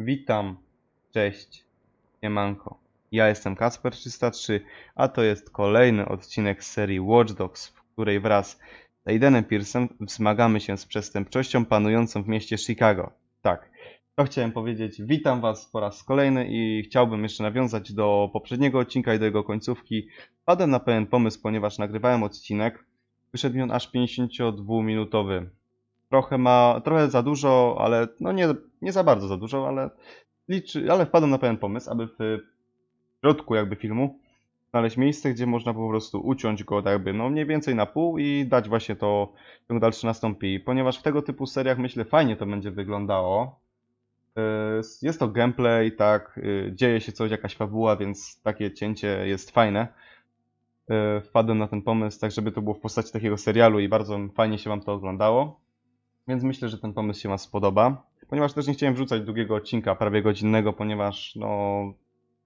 Witam, cześć, siemanko. Ja jestem Kasper303, a to jest kolejny odcinek serii Watch Dogs, w której wraz z Aidenem Pearsem wzmagamy się z przestępczością panującą w mieście Chicago. Tak, to chciałem powiedzieć. Witam Was po raz kolejny i chciałbym jeszcze nawiązać do poprzedniego odcinka i do jego końcówki. Padłem na pewien pomysł, ponieważ nagrywałem odcinek. Wyszedł mi on aż 52-minutowy. Trochę ma, trochę za dużo, ale no nie, nie za bardzo za dużo, ale liczy, ale wpadłem na pewien pomysł, aby w środku jakby filmu znaleźć miejsce, gdzie można po prostu uciąć go jakby no mniej więcej na pół i dać właśnie to, ciąg dalszy nastąpi. Ponieważ w tego typu seriach myślę fajnie to będzie wyglądało. Yy, Jest to gameplay, tak, yy, dzieje się coś, jakaś fabuła, więc takie cięcie jest fajne. Yy, Wpadłem na ten pomysł, tak żeby to było w postaci takiego serialu i bardzo fajnie się Wam to oglądało. Więc myślę, że ten pomysł się Wam spodoba. Ponieważ też nie chciałem wrzucać długiego odcinka, prawie godzinnego, ponieważ no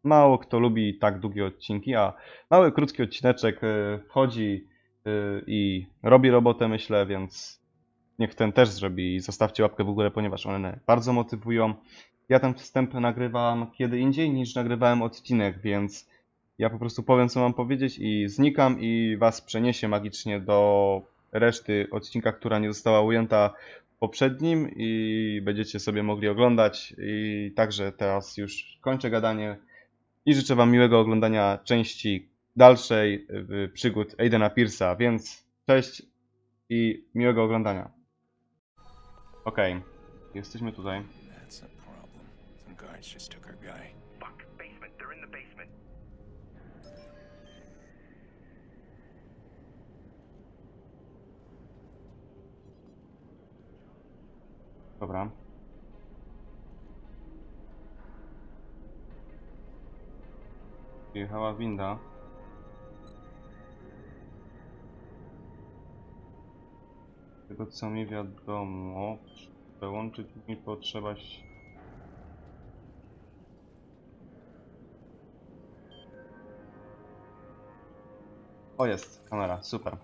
mało kto lubi tak długie odcinki, a mały, krótki odcineczek y, wchodzi y, i robi robotę, myślę, więc niech ten też zrobi i zostawcie łapkę w górę, ponieważ one bardzo motywują. Ja ten wstęp nagrywam kiedy indziej niż nagrywałem odcinek, więc ja po prostu powiem, co mam powiedzieć i znikam i was przeniesie magicznie do reszty odcinka, która nie została ujęta poprzednim i będziecie sobie mogli oglądać. I także teraz już kończę gadanie i życzę wam miłego oglądania części dalszej y, przygód Aidena Pierce'a, więc cześć i miłego oglądania. Okej, jesteśmy tutaj. That's a. Dobra. Jechała winda. Tego co mi wiadomo, przełączyć mi potrzeba się... O jest, kamera, super.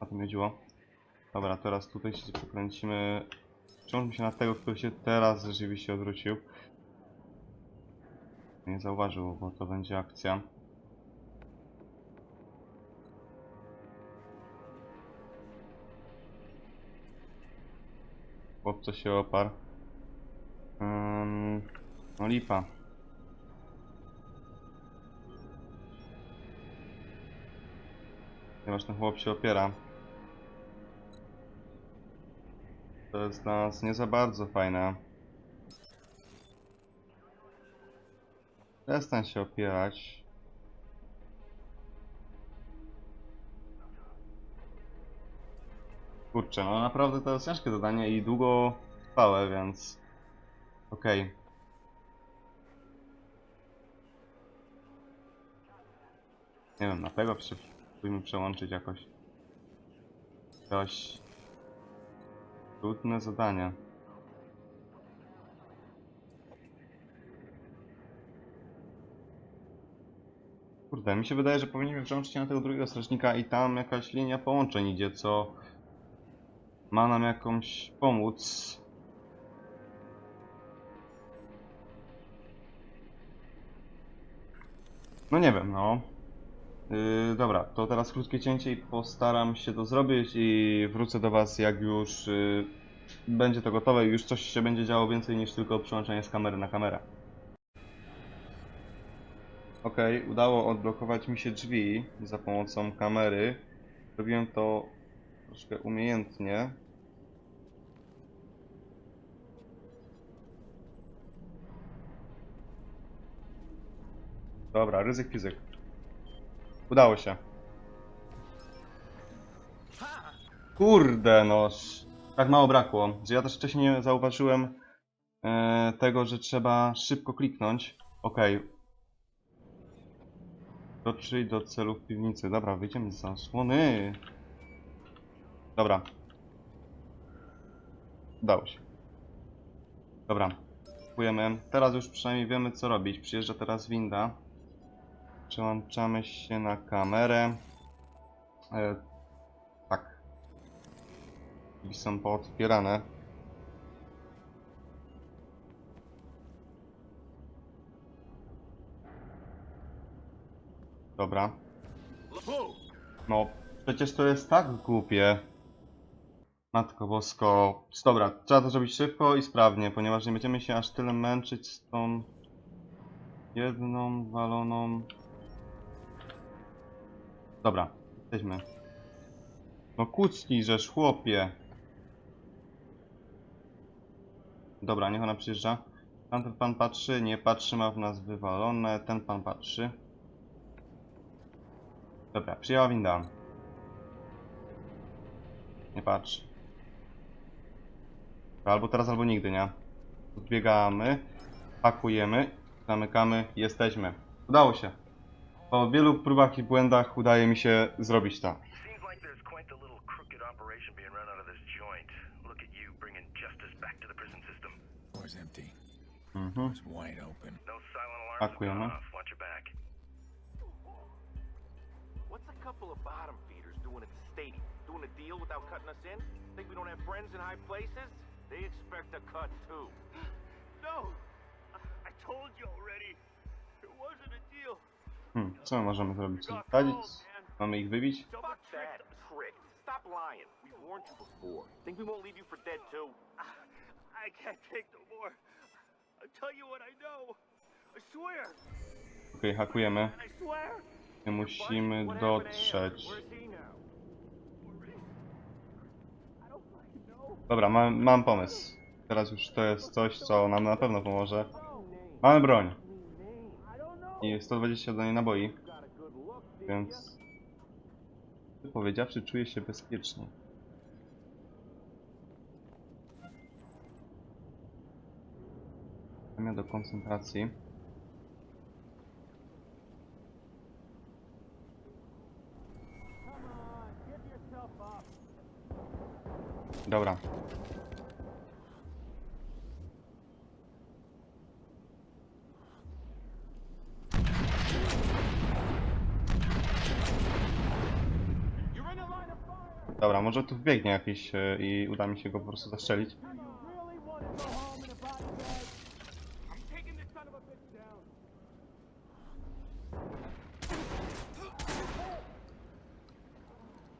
Na to mi chodziło. Dobra, teraz tutaj się przekręcimy. Przełączmy się na tego, który się teraz rzeczywiście odwrócił. Nie zauważył, bo to będzie akcja. Chłopco się oparł. Um, no lipa. Ponieważ ten chłop się opiera. To jest dla nas nie za bardzo fajne. Przestań się opierać. Kurczę, no naprawdę to jest ciężkie zadanie i długo trwałe, więc... Okej. Nie wiem, na tego spróbujmy przełączyć jakoś. Coś... Trudne zadanie. Kurde, mi się wydaje, że powinniśmy przełączyć się na tego drugiego strażnika i tam jakaś linia połączeń idzie, co ma nam jakąś pomóc. No nie wiem, no. Yy, dobra, to teraz krótkie cięcie i postaram się to zrobić i wrócę do Was jak już yy, będzie to gotowe i już coś się będzie działo więcej niż tylko przełączenie z kamery na kamerę. Okej, udało odblokować mi się drzwi za pomocą kamery. Robiłem to troszkę umiejętnie. Dobra, ryzyk fizyk. Udało się. Kurde, no. sz- Tak mało brakło, że ja też wcześniej nie zauważyłem e, tego, że trzeba szybko kliknąć. Okej. Dotrzyj do celu w piwnicy. Dobra, wyjdziemy z zasłony. Dobra. Udało się. Dobra. Kupujemy. Teraz już przynajmniej wiemy co robić. Przyjeżdża teraz winda. Przełączamy się na kamerę. E, tak. I są pootwierane. Dobra. No, przecież to jest tak głupie. Matko bosko. Dobra, trzeba to zrobić szybko i sprawnie, ponieważ nie będziemy się aż tyle męczyć z tą jedną waloną Dobra, jesteśmy. No kucnij, żeż chłopie. Dobra, niech ona przyjeżdża. Tamten pan patrzy, nie patrzy, ma w nas wywalone. Ten pan patrzy. Dobra, przyjęła winda. Nie patrz. Albo teraz, albo nigdy, nie? Odbiegamy, pakujemy, zamykamy, jesteśmy. Udało się. Po wielu próbach i błędach udaje mi się zrobić to. Seems like there's quite the little crooked operation being run out of this joint. Look at you bringing justice back to the prison system. Door's empty. Mhm. Door's wide open. Silent alarms have Pakujemy. gone off. Watch your back. What's a couple of bottom feeders doing at the stadium? Doing a deal without cutting us in? Think we don't have friends in high places? They expect a cut too. No! I told you already. Hmm, co my możemy zrobić? Wsadzić? Mamy ich wybić? Stop lying. We warned you before. Think we won't leave you for dead too? I can't take no more. I'll tell you what I know. I swear. Okej, hakujemy. And I musimy dotrzeć. Dobra, mam, mam pomysł. Teraz już to jest coś, co nam na pewno pomoże. Mamy broń. I 120 do niej naboi. Więc... Powiedziawszy, czuję się bezpiecznie. Do koncentracji. Dobra. Dobra, może tu wbiegnie jakiś e, i uda mi się go po prostu zastrzelić.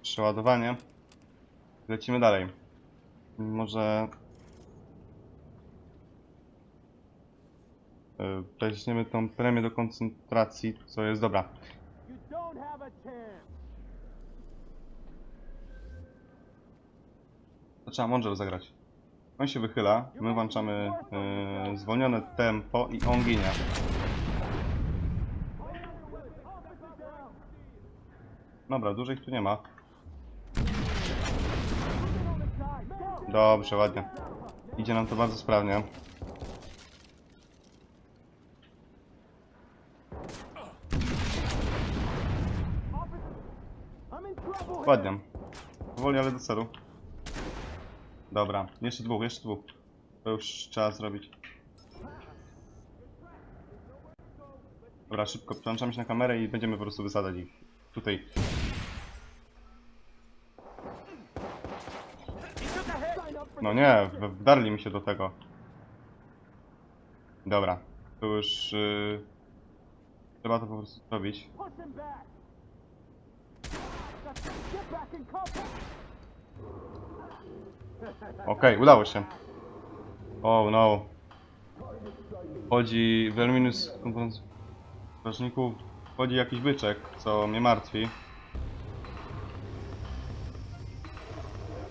Przeładowanie. Lecimy dalej. Może... e, Weźmiemy tą premię do koncentracji, co jest dobra. To trzeba mądrze zagrać. On się wychyla, my włączamy e, zwolnione tempo i on ginie. Dobra, dużo ich tu nie ma. Dobrze, ładnie. Idzie nam to bardzo sprawnie. Ładnie. Powoli, ale do celu. Dobra, jeszcze dwóch, jeszcze dwóch. To już trzeba zrobić. Dobra, szybko przełączamy się na kamerę i będziemy po prostu wysadzać ich. Tutaj. No nie, wdarli mi się do tego. Dobra, to już... Yy... Trzeba to po prostu zrobić. Okej, udało się. Oh no. Chodzi w Elminus strażników. Chodzi jakiś byczek, co mnie martwi.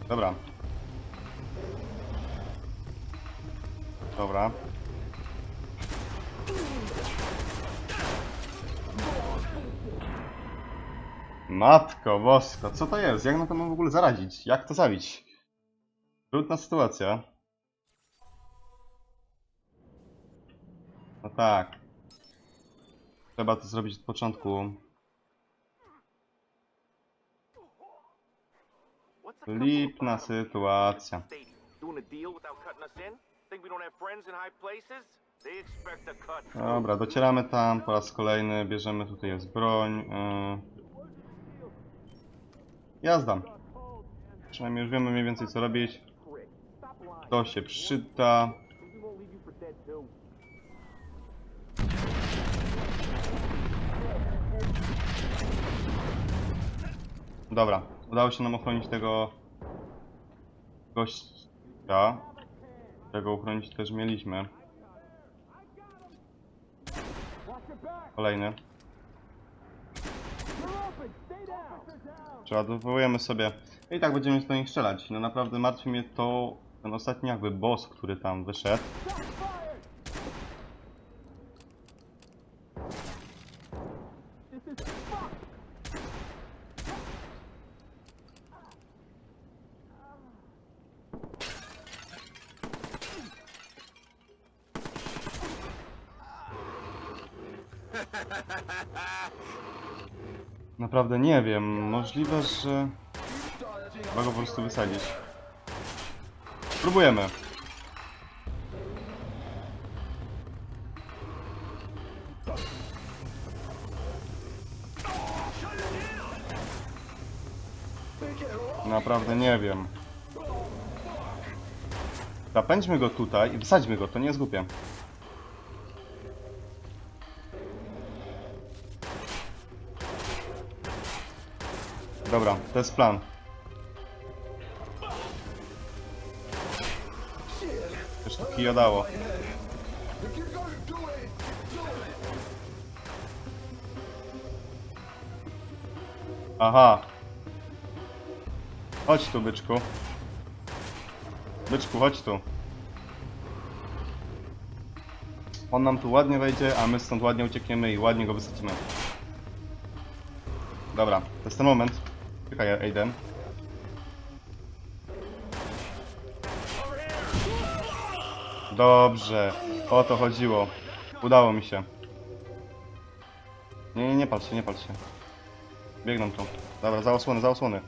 Dobra. Dobra. Matko boska, co to jest? Jak na to mam w ogóle zaradzić? Jak to zabić? Trudna sytuacja. No tak. Trzeba to zrobić od początku. Lipna sytuacja. Dobra, docieramy tam po raz kolejny, bierzemy tutaj jest broń. Yy... Przynajmniej już wiemy mniej więcej co robić. To się przyda. Dobra, udało się nam ochronić tego gościa, którego uchronić też mieliśmy. Kolejny. Przeładowujemy sobie. I tak będziemy do nich strzelać. No naprawdę martwi mnie to ten ostatni jakby boss, który tam wyszedł. Naprawdę nie wiem. Możliwe, że... Trzeba go po prostu wysadzić. Spróbujemy. Naprawdę nie wiem. Zapędźmy go tutaj i wysadźmy go, to nie jest głupie. Dobra, to jest plan. Dało. Aha. Chodź tu, byczku. Byczku, chodź tu. On nam tu ładnie wejdzie, a my stąd ładnie uciekniemy i ładnie go wysadzimy. Dobra, to jest ten moment. Czekaj, Aiden. Dobrze, o to chodziło. Udało mi się. Nie, nie, nie się, nie pal się. Biegną tu. Dobra, za osłony, za.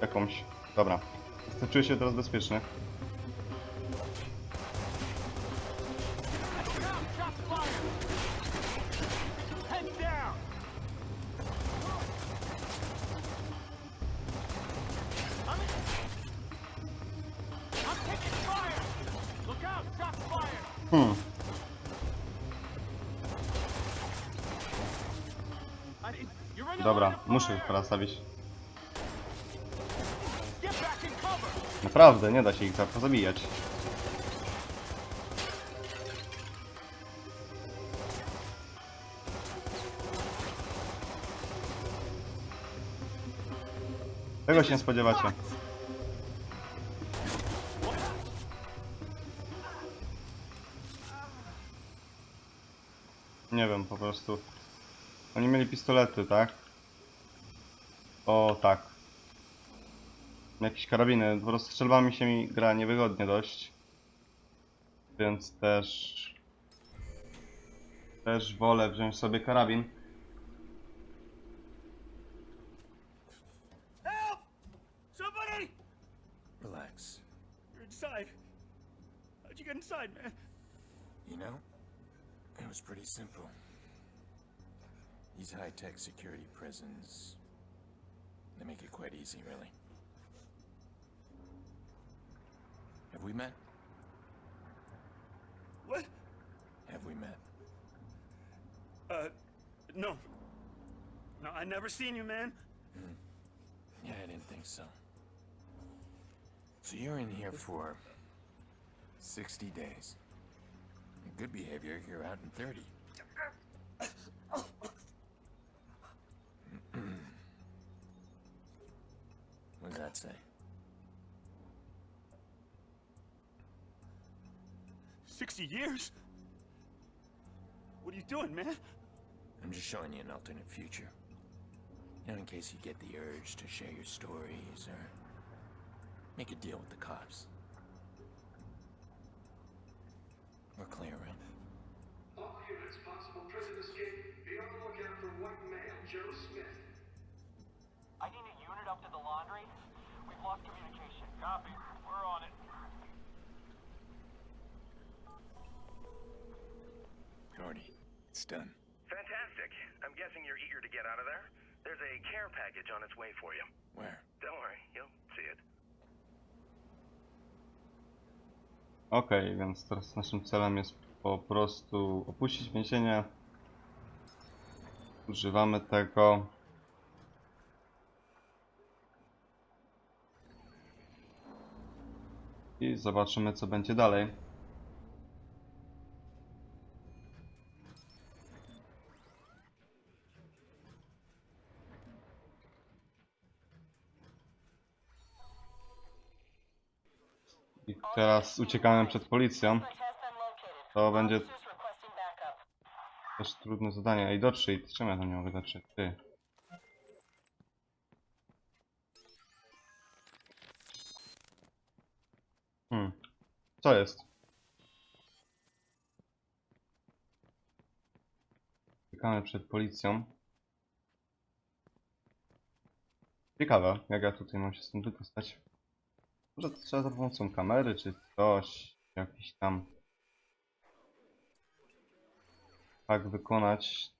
Jakąś. Dobra. Czuję się teraz bezpieczny. Hmm. Dobra, muszę ich cover! Naprawdę, nie da się ich pozabijać. Czego się spodziewacie? Wiem, po prostu. Oni mieli pistolety, tak? O, tak. Jakieś karabiny. Po prostu strzelbami się mi gra niewygodnie dość. Więc też... Też wolę wziąć sobie karabin. Relax. You're inside. How'd you get inside, man? You know, it was pretty simple. These high-tech security prisons, they make it quite easy, really. Have we met? What? Have we met? Uh, no. No, I never seen you, man. Yeah, I didn't think so. So you're in here for 60 days. In good behavior, you're out in 30. what does that say? Sixty years? What are you doing, man? I'm just showing you an alternate future. You know, in case you get the urge to share your stories or make a deal with the cops. We're clear, right? All units, possible prison escape. Be on the lookout for white male Joe Smith. Laundry. We've lost communication. Copy. We're on it. Gordy, it's done. Fantastic. I'm guessing you're eager to get out of there? There's a care package on its way for you. Where? Don't worry, you'll see it. Okej, więc teraz naszym celem jest po prostu opuścić więzienie. Używamy tego. I zobaczymy, co będzie dalej. I teraz uciekamy przed policją. To będzie też trudne zadanie. Ej, dotrzyj. Czemu ja tam nie mogę dotrzeć? Ty. Co jest? Czekamy przed policją. Ciekawe, jak ja tutaj mam się stąd wydostać. Może to trzeba za pomocą kamery, czy coś, jakiś tam tak wykonać.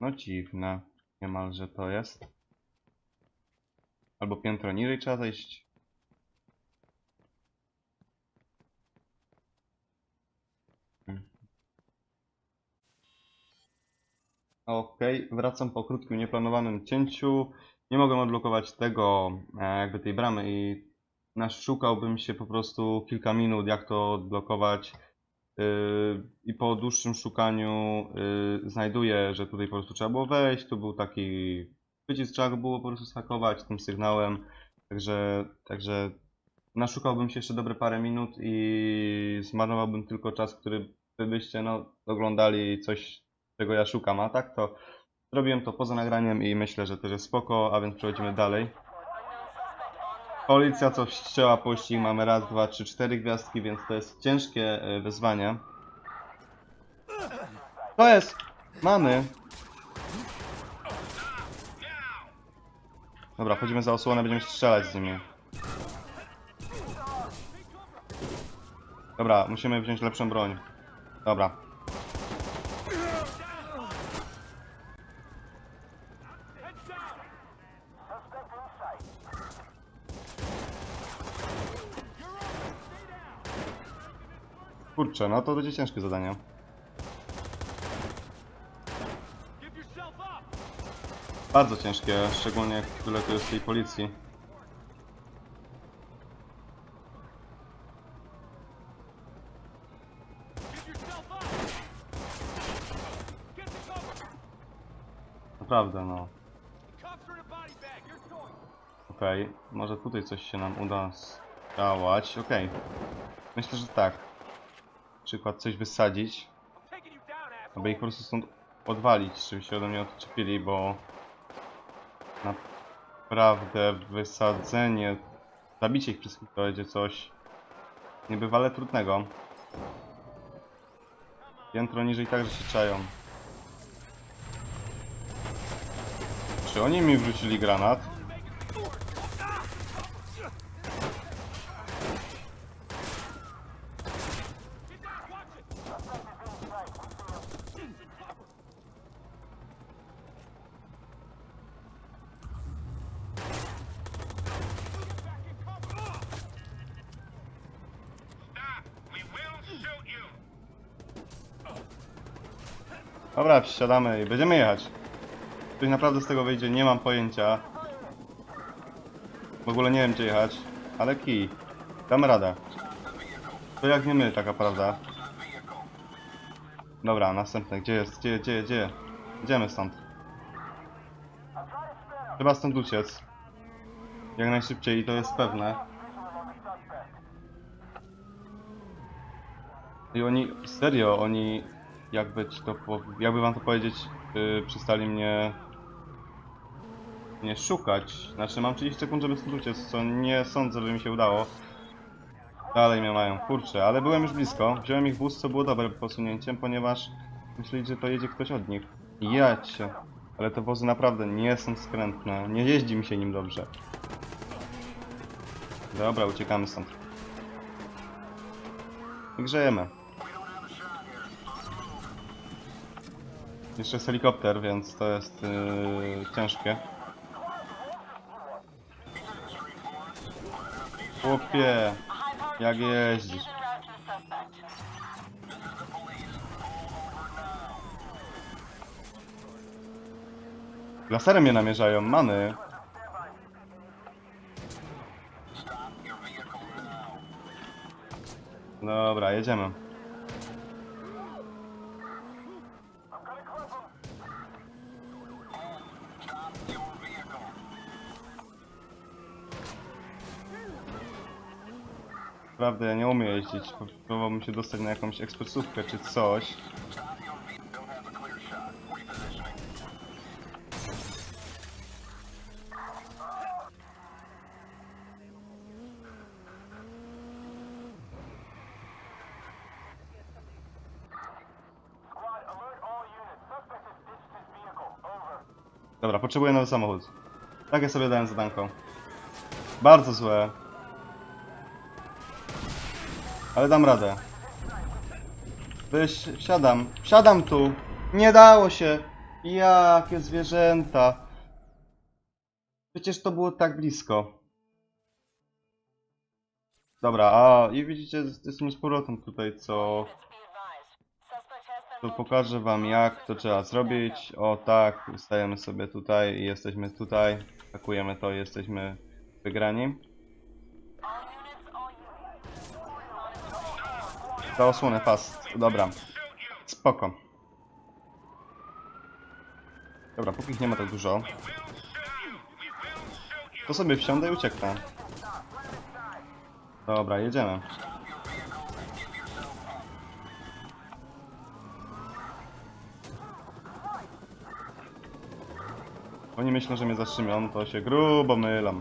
No dziwne, niemalże to jest. Albo piętro niżej trzeba zejść. Okej, wracam po krótkim, nieplanowanym cięciu. Nie mogłem odblokować tego, e, jakby tej bramy i naszukałbym się po prostu kilka minut, jak to odblokować. Yy, I po dłuższym szukaniu yy, znajduję, że tutaj po prostu trzeba było wejść. Tu był taki przycisk, trzeba było po prostu skakować tym sygnałem. Także, także naszukałbym się jeszcze dobre parę minut i zmarnowałbym tylko czas, który byście no, oglądali coś, czego ja szukam. A tak to zrobiłem to poza nagraniem i myślę, że też jest spoko, a więc przechodzimy dalej. Policja co wszczęła pościg, mamy raz, dwa, trzy, cztery gwiazdki, więc to jest ciężkie e, wyzwanie. To jest! Mamy! Dobra, chodzimy za osłonę, będziemy strzelać z nimi. Dobra, musimy wziąć lepszą broń. Dobra. Kurczę, no to będzie ciężkie zadanie. Bardzo ciężkie, szczególnie jak tyle tu tej policji. Naprawdę, no. Okej, może tutaj coś się nam uda zdziałać. Okej. Myślę, że tak. Przykład coś wysadzić, aby ich po prostu stąd odwalić, żeby się ode mnie odczepili, bo naprawdę wysadzenie, zabicie ich wszystkich to będzie coś niebywale trudnego. Piętro niżej także się czają. Czy oni mi wrzucili granat? Dobra, wsiadamy i będziemy jechać. Coś naprawdę z tego wyjdzie, nie mam pojęcia. W ogóle nie wiem gdzie jechać, ale kij. Damy radę. To jak nie my, taka prawda. Dobra, następne. Gdzie jest? Gdzie, gdzie, gdzie? Idziemy stąd. Trzeba stąd uciec. Jak najszybciej i to jest pewne. I oni, serio, oni, jakby ci to, po, jakby wam to powiedzieć, yy, przestali mnie, nie szukać. Znaczy mam 30 sekund, żeby stąd uciec, co nie sądzę, że mi się udało. Dalej mnie mają, kurczę, ale byłem już blisko. Wziąłem ich wóz, co było dobrym posunięciem, ponieważ myśleli, że to jedzie ktoś od nich. Jacie. Ale te wozy naprawdę nie są skrętne, nie jeździ mi się nim dobrze. Dobra, uciekamy stąd. I grzejemy. Jeszcze jest helikopter, więc to jest yy, ciężkie. Chłopie, jak jeździsz? Laserem mnie namierzają, many. Dobra, jedziemy. Naprawdę, ja nie umiem jeździć. Próbowałbym się dostać na jakąś ekspresówkę czy coś. Dobra, potrzebuję nowy samochód. Takie sobie dałem zadanko. Bardzo złe. Ale dam radę. Wyś, siadam. Siadam tu. Nie dało się. Jakie zwierzęta. Przecież to było tak blisko. Dobra, a i widzicie, jestem z powrotem tutaj, co... To pokażę wam jak to trzeba zrobić. O tak, ustajemy sobie tutaj i jesteśmy tutaj. Atakujemy to i jesteśmy wygrani. Za osłonę fast. Dobra. Spoko. Dobra, póki ich nie ma tak dużo. To sobie wsiądę i ucieknę. Dobra, jedziemy. Oni myślą, że mnie zatrzymią, to się grubo mylą.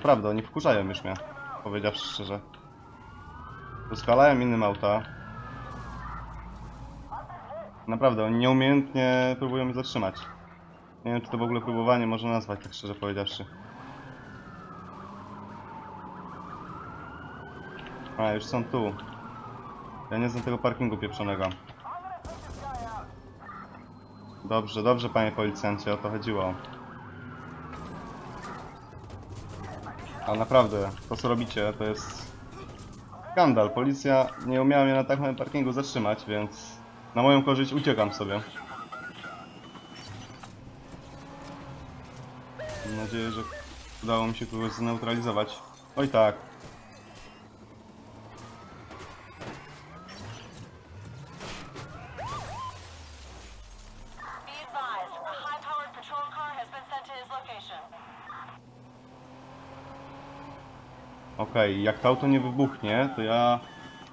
Naprawdę, oni wkurzają już mnie, powiedziawszy szczerze. Rozkalają innym auta. Naprawdę, oni nieumiejętnie próbują mnie zatrzymać. Nie wiem, czy to w ogóle próbowanie można nazwać, tak szczerze powiedziawszy. A, już są tu. Ja nie znam tego parkingu pieprzonego. Dobrze, dobrze panie policjancie, o to chodziło. Ale naprawdę, to co robicie to jest skandal. Policja nie umiała mnie na tak małym parkingu zatrzymać, więc na moją korzyść uciekam sobie. Mam nadzieję, że udało mi się kogoś zneutralizować. Oj tak. Okej, jak to auto nie wybuchnie, to ja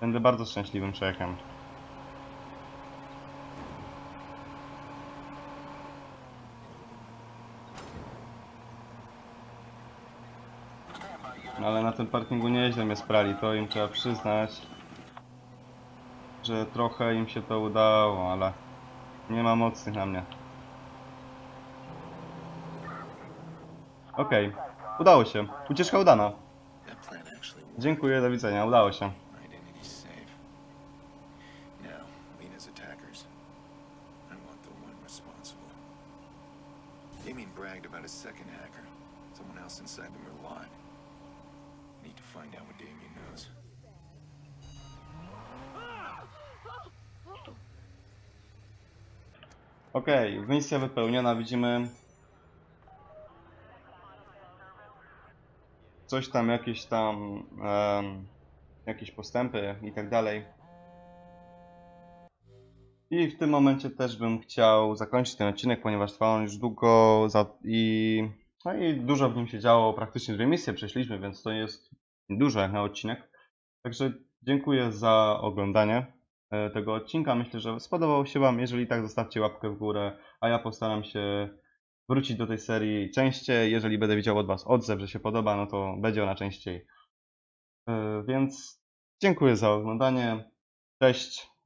będę bardzo szczęśliwym człowiekiem. Ale na tym parkingu nieźle mnie sprali, to im trzeba przyznać, że trochę im się to udało, ale nie ma mocnych na mnie. Okej, udało się. Ucieczka udana. Dziękuję, do widzenia, udało się. Identity safe. Now, Lena's attackers. I want the one responsible. Damien bragged about a second hacker. Someone else inside the Merlot. Need to find out what Damien knows. Okej, misja wypełniona, widzimy coś tam, jakieś tam em, jakieś postępy i tak dalej. I w tym momencie też bym chciał zakończyć ten odcinek, ponieważ trwał on już długo za, i, no i dużo w nim się działo, praktycznie dwie misje przeszliśmy, więc to jest dużo jak na odcinek. Także dziękuję za oglądanie e, tego odcinka. Myślę, że spodobał się Wam. Jeżeli tak, zostawcie łapkę w górę, a ja postaram się wrócić do tej serii częściej. Jeżeli będę widział od Was odzew, że się podoba, no to będzie ona częściej. E, Więc dziękuję za oglądanie. Cześć.